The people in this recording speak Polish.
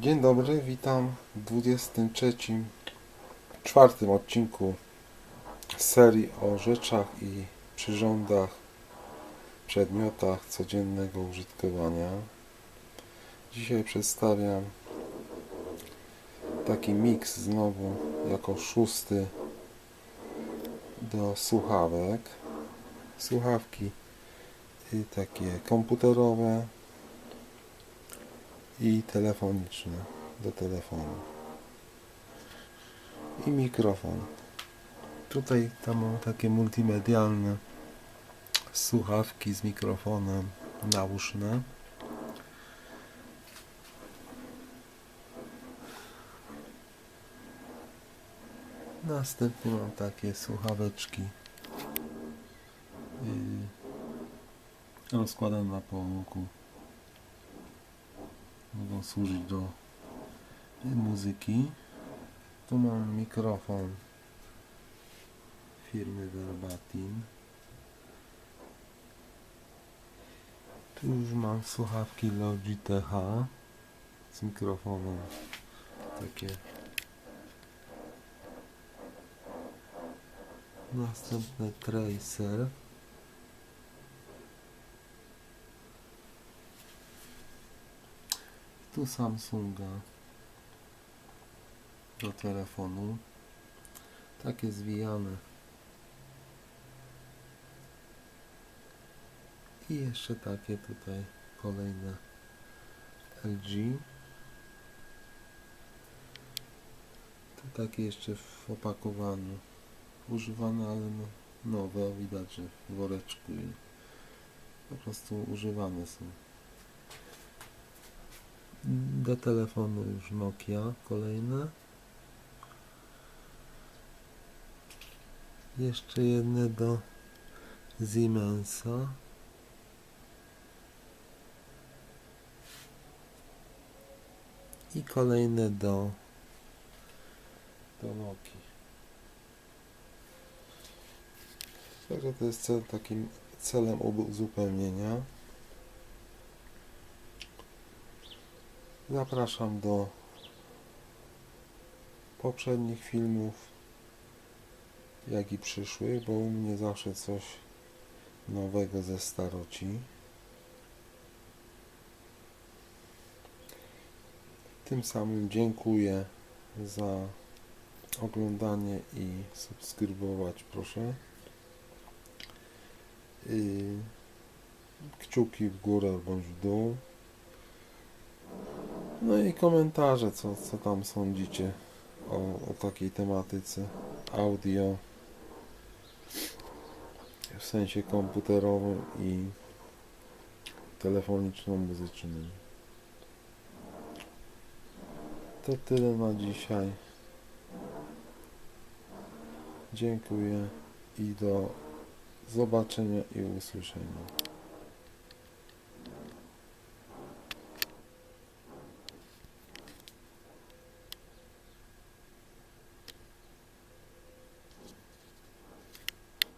Dzień dobry, witam w 23, czwartym odcinku serii o rzeczach i przyrządach, przedmiotach codziennego użytkowania. Dzisiaj przedstawiam taki miks znowu jako szósty do słuchawek. Słuchawki y, takie komputerowe, i telefoniczne do telefonu. I mikrofon. Tutaj tam takie multimedialne słuchawki z mikrofonem nauszne. Następnie mam takie słuchaweczki. Yy, rozkładane po oku mogą służyć do muzyki. Tu mam mikrofon firmy Verbatim. Tu już mam słuchawki Logitech z mikrofonem takie następne Tracer tu Samsunga do telefonu. Takie zwijane i jeszcze takie tutaj kolejne LG tu takie jeszcze w opakowaniu. Używane ale no, nowe widać że w woreczku i po prostu używane są do telefonu już Nokia kolejne. Jeszcze jedne do Siemensa. I kolejne do do Nokii. Także to jest cel, takim celem uzupełnienia. Zapraszam do poprzednich filmów, jak i przyszłych, bo u mnie zawsze coś nowego ze staroci. Tym samym dziękuję za oglądanie i subskrybować proszę. Yy, Kciuki w górę bądź w dół. No i komentarze, co, co tam sądzicie o, o takiej tematyce audio w sensie komputerowym i telefoniczno-muzycznym. To tyle na dzisiaj. Dziękuję i do zobaczenia i usłyszenia.